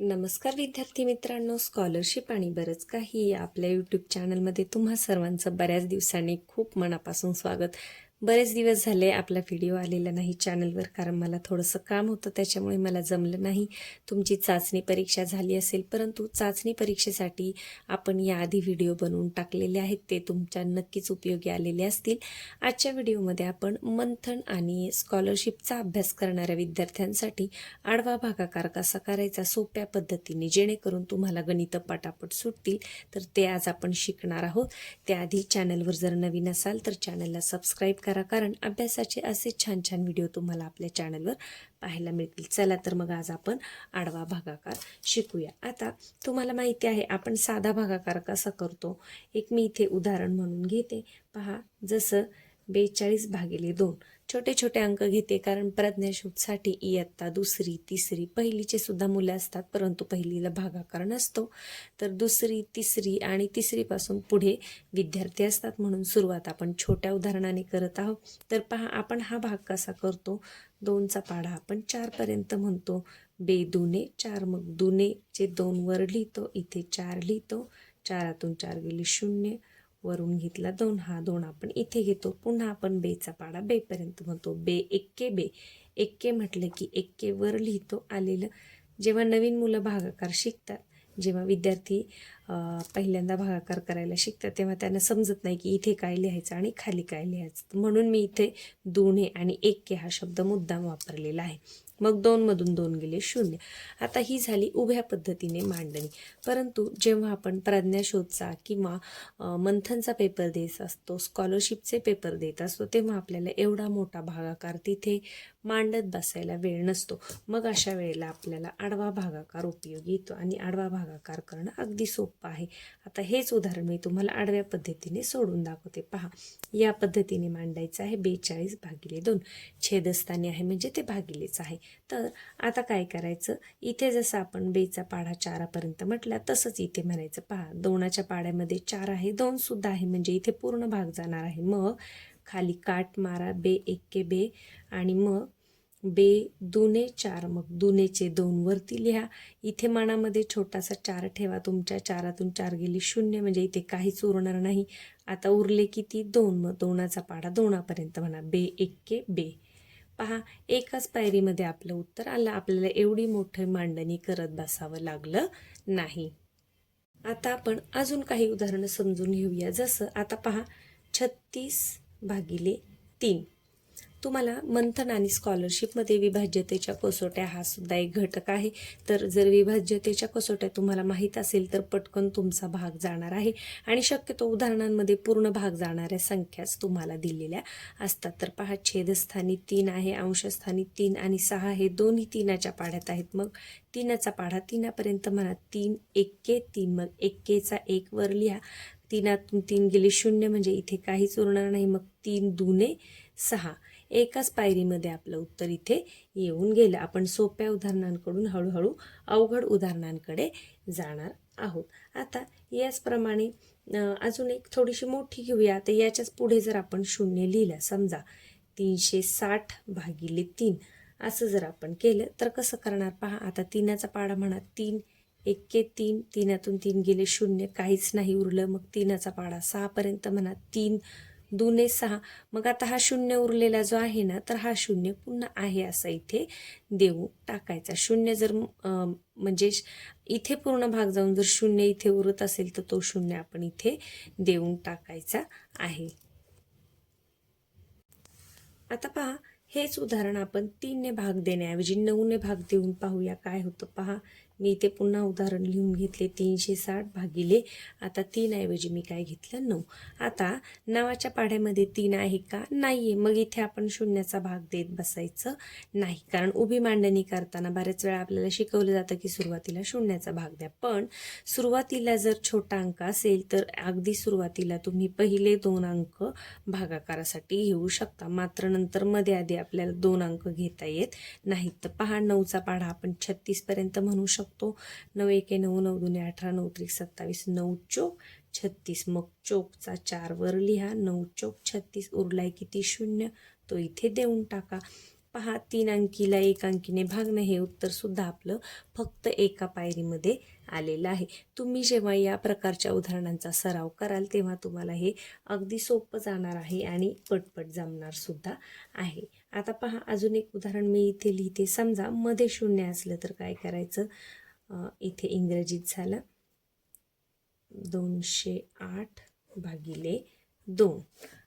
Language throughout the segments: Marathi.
नमस्कार विद्यार्थी मित्रांनो स्कॉलरशिप आणि बरंच काही आपल्या यूट्यूब चॅनलमध्ये तुम्हा सर्वांचं बऱ्याच दिवसांनी खूप मनापासून स्वागत. बरेच दिवस झाले आपला व्हिडिओ आलेला नाही चॅनलवर कारण मला थोडंसं काम होतं त्याच्यामुळे मला जमलं नाही. तुमची चाचणी परीक्षा झाली असेल परंतु चाचणी परीक्षेसाठी आपण याआधी व्हिडिओ बनवून टाकलेले आहेत. ते तुमच्या नक्कीच उपयोगी आलेले असतील. आजच्या व्हिडिओमध्ये आपण मंथन आणि स्कॉलरशिपचा अभ्यास करणाऱ्या विद्यार्थ्यांसाठी आडवा भागाकार कसा करायचा सोप्या पद्धतीने जेणेकरून तुम्हाला गणितं पटापट सुटतील तर ते आज आपण शिकणार आहोत. त्याआधी चॅनलवर जर नवीन असाल तर चॅनलला सबस्क्राईब करा. करा. कारण अभ्यासाचे असे छान छान व्हिडिओ तुम्हाला आपल्या चॅनलवर पाहायला मिळतील. चला तर मग आज आपण आडवा भागाकार शिकूया. आता तुम्हाला माहिती आहे आपण साधा भागाकार कसा करतो? एक मी इथे उदाहरण म्हणून घेते. पहा जसं बेचाळीस भागिले दोन. छोटे छोटे अंक घेते कारण प्रज्ञाशोधसाठी इयत्ता दुसरी तिसरी पहिलीचे सुद्धा मुलं असतात परंतु पहिलीला भागाकार नसतो. तर दुसरी तिसरी आणि तिसरीपासून पुढे विद्यार्थी असतात म्हणून सुरुवात आपण छोट्या उदाहरणाने करत आहोत. तर पहा आपण हा भाग कसा करतो? दोनचा पाढा आपण चारपर्यंत म्हणतो. बे दुने चार मग दुनेचे दोन वर लिहितो इथे चार लिहितो. चारातून चार गेले शून्य. वरून घेतला दोन हा दोन आपण इथे घेतो. पुन्हा आपण बेचा पाडा बेपर्यंत म्हणतो. बे एक्के बे. एक्के म्हटलं की एक्के वर लिहितो आलेलं. जेव्हा नवीन मुलं भागाकार शिकतात जेव्हा विद्यार्थी पहिल्यांदा भागाकार करायला शिकतात तेव्हा त्यांना समजत नाही की इथे काय लिहायचं आणि खाली काय लिहायचं. म्हणून मी इथे दोन्हे आणि एक्के हा शब्द मुद्दाम वापरलेला आहे. मग दोनमधून दोन गेले शून्य. आता ही झाली उभ्या पद्धतीने मांडणी. परंतु जेव्हा आपण प्रज्ञाशोधचा किंवा मंथनचा पेपर देत असतो स्कॉलरशिपचे पेपर देत असतो तेव्हा आपल्याला एवढा मोठा भागाकार तिथे मांडत बसायला वेळ नसतो. मग अशा वेळेला आपल्याला आडवा भागाकार उपयोगी येतो आणि आडवा भागाकार करणं अगदी सोपं आहे. आता हेच उदाहरण मी तुम्हाला आडव्या पद्धतीने सोडून दाखवते. पहा या पद्धतीने मांडायचं आहे बेचाळीस भागिले दोन. छेदस्थानी आहे म्हणजे ते भागिलेच आहे. तर आता काय करायचं? इथे जसं आपण बेचा पाढा चारापर्यंत म्हटला तसंच इथे म्हणायचं. पहा दोनाच्या पाड्यामध्ये चार आहे दोनसुद्धा आहे म्हणजे इथे पूर्ण भाग जाणार आहे. मग खाली काट मारा बे एक्के बे आणि मग बे दुने चार मग दुनेचे दोन वरती लिहा. इथे मानामध्ये छोटासा चार ठेवा. तुमच्या चारातून चार गेली शून्य म्हणजे इथे काहीच उरणार नाही. आता उरले किती? दोन. मग दोनाचा पाडा दोनापर्यंत म्हणा. बे एक्के बे. पहा एकाच पायरीमध्ये आपलं उत्तर आलं. आपल्याला एवढी मोठी मांडणी करत बसावं लागलं नाही. आता आपण अजून काही उदाहरणं समजून घेऊया. जसं आता पहा छत्तीस भागिले तीन. तुम्हाला मंथन आणि स्कॉलरशिपमध्ये विभाज्यतेच्या कसोट्या हा सुद्धा एक घटक आहे. तर जर विभाज्यतेच्या कसोट्या तुम्हाला माहीत असेल तर पटकन तुमचा भाग जाणार आहे आणि शक्यतो उदाहरणांमध्ये पूर्ण भाग जाणाऱ्या संख्याच तुम्हाला दिलेल्या असतात. तर पहा छेदस्थानी तीन आहे अंशस्थानी तीन आणि सहा हे दोन्ही तीनाच्या पाढ्यात आहेत. मग तीनाचा पाढा तीनापर्यंत म्हणा तीन एक्के तीन मग एक्केचा एक वर लिहा. तीनातून तीन गेले शून्य म्हणजे इथे काहीच उरणार नाही. मग तीन दुने सहा. एकाच पायरीमध्ये आपलं उत्तर इथे येऊन गेलं. आपण सोप्या उदाहरणांकडून हळूहळू अवघड उदाहरणांकडे जाणार आहोत. आता याचप्रमाणे अजून एक थोडीशी मोठी घेऊया. तर याच्याच पुढे जर आपण शून्य लिहिलं समजा तीनशे साठ भागिले तीन असं जर आपण केलं तर कसं करणार पहा. आता तीनाचा पाडा म्हणा तीन एक्के तीन तीनातून तीन गेले शून्य काहीच नाही उरलं. मग तीनाचा पाडा सहापर्यंत म्हणा तीन दोने सहा. मग आता हा शून्य उरलेला जो आहे ना तर हा शून्य पुन्हा आहे असा इथे देऊ टाकायचा. शून्य जर म्हणजे श- इथे पूर्ण भाग जाऊन जर शून्य इथे उरत असेल तर तो शून्य आपण इथे देऊन टाकायचा आहे. आता पहा हेच उदाहरण आपण तीनने भाग देण्याऐवजी नऊने भाग देऊन पाहूया काय होतं. पहा मी इथे पुन्हा उदाहरण लिहून घेतले तीनशे साठ भागिले आता तीनऐवजी मी काय घेतलं? नऊ. आता नावाच्या पाढ्यामध्ये तीन आहे का? नाही आहे मग इथे आपण शून्याचा भाग देत बसायचं नाही. कारण उभी मांडणी करताना बऱ्याच वेळा आपल्याला शिकवलं जातं की सुरुवातीला शून्याचा भाग द्या. पण सुरुवातीला जर छोटा अंक असेल तर अगदी सुरुवातीला तुम्ही पहिले दोन अंक भागाकारासाठी घेऊ शकता. मात्र नंतर मध्ये आधी आपल्याला दोन अंक घेता येत नाहीत. तर पहा नऊचा पाढा आपण छत्तीसपर्यंत म्हणू शकतो. नऊ एके नऊ नऊ दोन्ही अठरा नऊ त्रिक सत्तावीस नऊ चोक छत्तीस. मग चोकचा चार वर लिहा. नऊ चोक छत्तीस. उरलाय किती? शून्य. तो इथे देऊन टाका. पहा तीन अंकीला एक अंकीने भागणं हे उत्तरसुद्धा आपलं फक्त एका पायरीमध्ये आलेलं आहे. तुम्ही जेव्हा या प्रकारच्या उदाहरणांचा सराव कराल तेव्हा तुम्हाला हे अगदी सोपं जाणार आहे आणि पटपट जमणारसुद्धा आहे. आता पहा अजून एक उदाहरण मी इथे लिहिते. समजा मध्ये शून्य असलं तर काय करायचं? इथे इंग्रजीत झालं. दोनशे आठ भागिले दोन.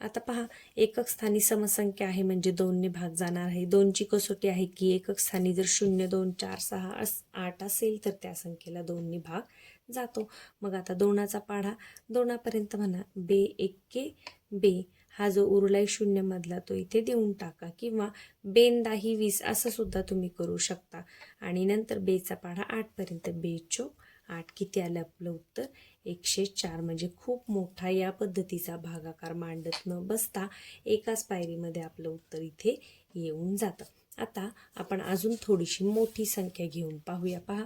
आता पहा एकक स्थानी समसंख्या आहे म्हणजे दोनने भाग जाणार आहे. दोनची कसोटी आहे की एकक स्थानी जर शून्य दोन चार सहा अस आठ असेल तर त्या संख्येला दोनने भाग जातो. मग आता दोनाचा पाढा दोनापर्यंत म्हणा बे एक्के बे हा जो उरलाय शून्यमधला तो इथे देऊन टाका किंवा बेन दाही वीस असं सुद्धा तुम्ही करू शकता. आणि नंतर बेचा पाढा आठपर्यंत बेचो. आठ किती आलं आपलं उत्तर? एकशे चार. म्हणजे खूप मोठा या पद्धतीचा भागाकार मांडत न बसता एकाच पायरीमध्ये आपलं उत्तर इथे येऊन जातं. आता आपण अजून थोडीशी मोठी संख्या घेऊन पाहूया. पहा.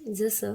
जसं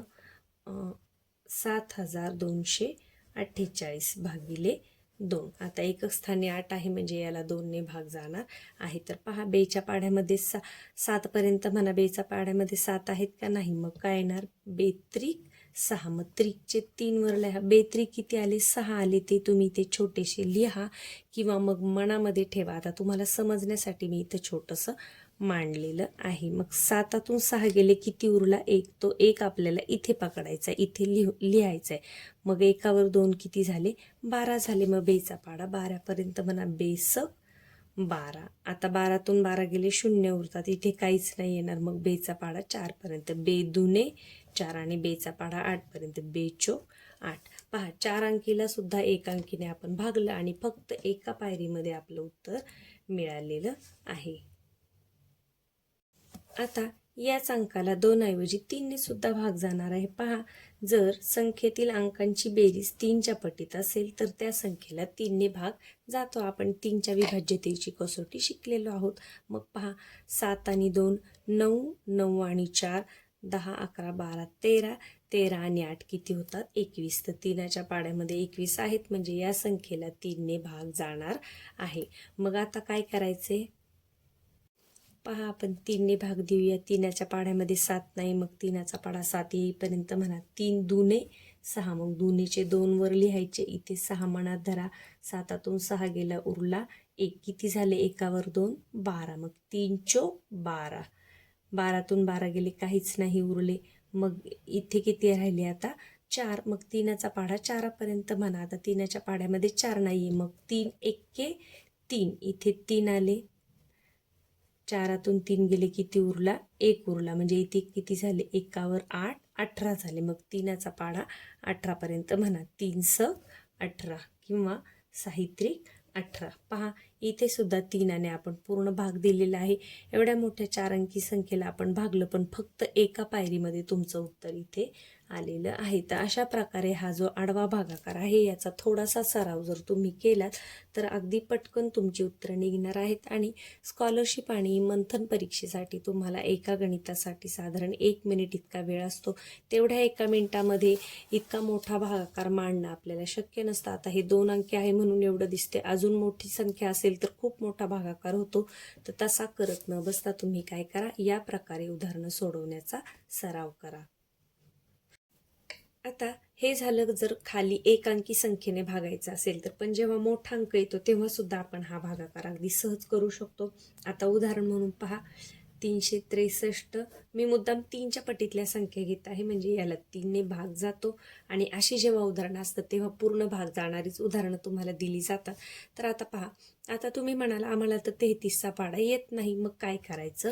सात हजार दोनशे अठ्ठेचाळीस भागिले दोन. आता एकच स्थानी आठ आहे म्हणजे याला दोनने भाग जाणार आहे. तर पहा बेच्या पाढ्यामध्ये सा सातपर्यंत म्हणा बेच्या पाढ्यामध्ये सात आहेत का नाही? मग काय येणार? बेत्रिक सहा. मग त्रिकचे तीन वर लिहा. बेत्रिक किती आले? सहा आले. ते तुम्ही ते छोटेसे लिहा किंवा मग मनामध्ये ठेवा. आता तुम्हाला समजण्यासाठी मी इथं छोटंसं मांडलेलं आहे. मग सातातून सहा गेले किती उरला एक तो एक आपल्याला इथे पकडायचा आहे, इथे लिह लिहायचा आहे मग एकावर दोन किती झाले? बारा झाले. मग बेचा पाडा. बारापर्यंत म्हणा बेस बारा. आता बारातून बारा गेले शून्य उरतात. इथे काहीच नाही येणार. मग बेचा पाडा चारपर्यंत. बे दुने चार आणि बेचा पाडा आठपर्यंत. बेचो आठ. पहा चार अंकीला सुद्धा एक अंकीने आपण भागलं आणि फक्त एका पायरीमध्ये आपलं उत्तर मिळालेलं आहे. आता याच अंकाला दोन ऐवजी तीनने सुद्धा भाग जाणार आहे. पहा जर संख्येतील अंकांची बेरीज तीनच्या पटीत असेल तर त्या संख्येला तीनने भाग जातो. आपण तीनच्या विभाज्यतेची कसोटी शिकलेलो आहोत. मग पहा सात आणि दोन नऊ नऊ आणि चार दहा अकरा बारा तेरा. तेरा आणि आठ किती होतात? एकवीस. तर तीनाच्या पाड्यामध्ये एकवीस आहेत म्हणजे या संख्येला तीनने भाग जाणार आहे. मग आता काय करायचे? पहा आपण तीनने भाग देऊया. तीनाच्या पाढ्यामध्ये सात नाही मग तीनाचा पाढा सात येईपर्यंत म्हणा. तीन दुने सहा. मग दुनेचे दोन वर लिहायचे. इथे सहा मनात धरा. सातातून सहा गेला उरला. एक किती झाले? एकावर दोन बारा. मग तीन चो बारा. बारातून बारा गेले काहीच नाही उरले. मग इथे किती राहिले आता? चार. मग तीनाचा पाढा चारापर्यंत म्हणा. आता तीनाच्या पाढ्यामध्ये चार नाही आहे मग तीन एक्के तीन. इथे तीन आले. चारातून तीन गेले किती उरला एक उरला. म्हणजे इथे किती झाले? एकावर आठ अठरा झाले. मग तीनाचा पाढा अठरापर्यंत म्हणा. तीन स अठरा किंवा साहित्रिक अठरा. पहा इथे सुद्धा तीनाने आपण पूर्ण भाग दिलेला आहे. एवढ्या मोठ्या चार अंकी संख्येला आपण भागलं पण फक्त एका पायरीमध्ये तुमचं उत्तर इथे आलेलं आहे. तर अशा प्रकारे हा जो आडवा भागाकार आहे याचा थोडासा सराव जर तुम्ही केलात तर अगदी पटकन तुमची उत्तरं निघणार आहेत आणि स्कॉलरशिप आणि मंथन परीक्षेसाठी तुम्हाला एका गणितासाठी साधारण एक मिनिट इतका वेळ असतो. तेवढ्या एका मिनिटामध्ये इतका मोठा भागाकार मांडणं आपल्याला शक्य नसतं. आता हे दोन अंकी आहे म्हणून एवढं दिसते अजून मोठी संख्या असेल तर खूप मोठा भागाकार होतो. तर तसा करत न बसता तुम्ही काय करा? या प्रकारे उदाहरणं सोडवण्याचा सराव करा. आता हे झालं जर खाली एक अंकी संख्येने भागायचं असेल तर पण जेव्हा मोठा अंक येतो तेव्हा सुद्धा आपण हा भागाकार अगदी सहज करू शकतो. आता उदाहरण म्हणून पहा. तीनशे त्रेसष्ट. मी मुद्दाम तीनच्या पटीतल्या संख्या घेत आहे म्हणजे याला तीनने भाग जातो. आणि अशी जेव्हा उदाहरणं असतात तेव्हा पूर्ण भाग जाणारीच उदाहरणं तुम्हाला दिली जातात. तर आता पहा आता तुम्ही म्हणाला आम्हाला तर तेहतीसचा पाडा येत नाही मग काय करायचं?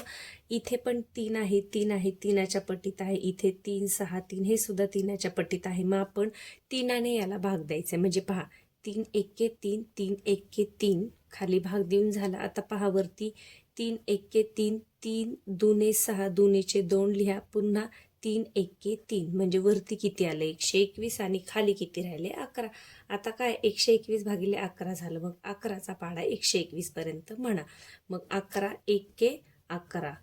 इथे पण तीन आहे तीन आहे तीनाच्या पटीत आहे. इथे तीन सहा तीन हे सुद्धा तीनाच्या पटीत आहे. मग आपण तीनाने याला भाग द्यायचा आहे. म्हणजे पहा तीन एके तीन तीन एक्के तीन. खाली भाग देऊन झाला. आता पहा वरती तीन एक्के तीन तीन दुने सहा दुनेचे दोन लिहा. पुन्हा तीन एक्के तीन. म्हणजे वरती किती आलं? एकशे एकवीस आणि खाली किती राहिले? अकरा. आता काय? एकशे एकवीस भागिले अकरा झालं. मग अकराचा पाडा एकशे एकवीसपर्यंत म्हणा. मग अकरा एक्के अकरा.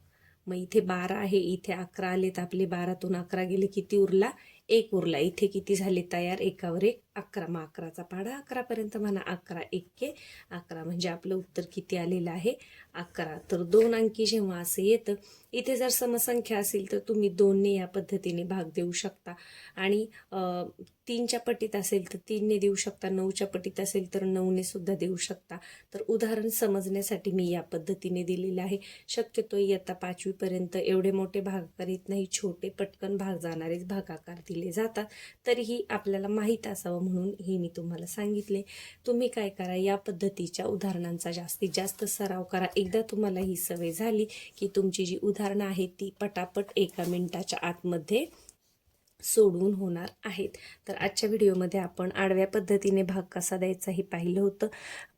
मग इथे बारा आहे. इथे अकरा आले तर आपले बारातून अकरा गेले किती उरला? एक उरला. इथे किती झाले तयार? एकावर एक. अकरा. मग अकराचा पाढा अकरापर्यंत म्हणा. अकरा एक्के अकरा म्हणजे आपलं उत्तर किती आलेलं आहे? अकरा. तर दोन अंकी जेव्हा असं येतं इथे जर समसंख्या असेल तर तुम्ही दोनने या पद्धतीने भाग देऊ शकता. आणि तीनच्या पटीत असेल तर तीनने देऊ शकता. नऊच्या पटीत असेल तर नऊने सुद्धा देऊ शकता. तर उदाहरण समजण्यासाठी मी या पद्धतीने दिलेलं आहे. शक्यतो इयत्ता पाचवीपर्यंत एवढे मोठे भागाकार येत नाही. छोटे पटकन भाग जाणारेच भागाकार दिले जातात तरीही आपल्याला माहीत असावं म्हणून हे मी तुम्हाला सांगितले. तुम्ही काय करा या पद्धतीच्या उदाहरणांचा जास्तीत जास्त सराव करा. एकदा तुम्हाला ही सवय झाली की तुमची जी उदाहरणं आहेत ती पटापट एका मिनिटाच्या आतमध्ये सोडवून होणार आहेत. तर आजच्या व्हिडिओमध्ये आपण आडव्या पद्धतीने भाग कसा द्यायचा हे पाहिलं होतं.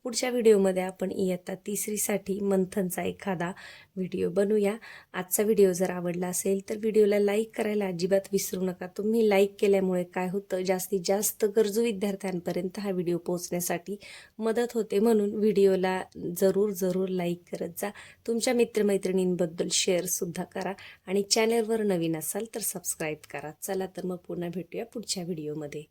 पुढच्या व्हिडिओमध्ये आपण इयत्ता तिसरीसाठी मंथनचा एखादा व्हिडिओ बनवूया. आजचा व्हिडिओ जर आवडला असेल तर व्हिडिओला लाईक करायला अजिबात विसरू नका. तुम्ही लाईक केल्यामुळे काय होतं? जास्तीत जास्त गरजू विद्यार्थ्यांपर्यंत हा व्हिडिओ पोहोचण्यासाठी मदत होते म्हणून व्हिडिओला जरूर जरूर लाईक करत जा. तुमच्या मित्रमैत्रिणींबद्दल शेअरसुद्धा करा आणि चॅनलवर नवीन असाल तर सबस्क्राईब करा. चला तर मग पुन्हा भेटूया पुढच्या व्हिडिओमध्ये.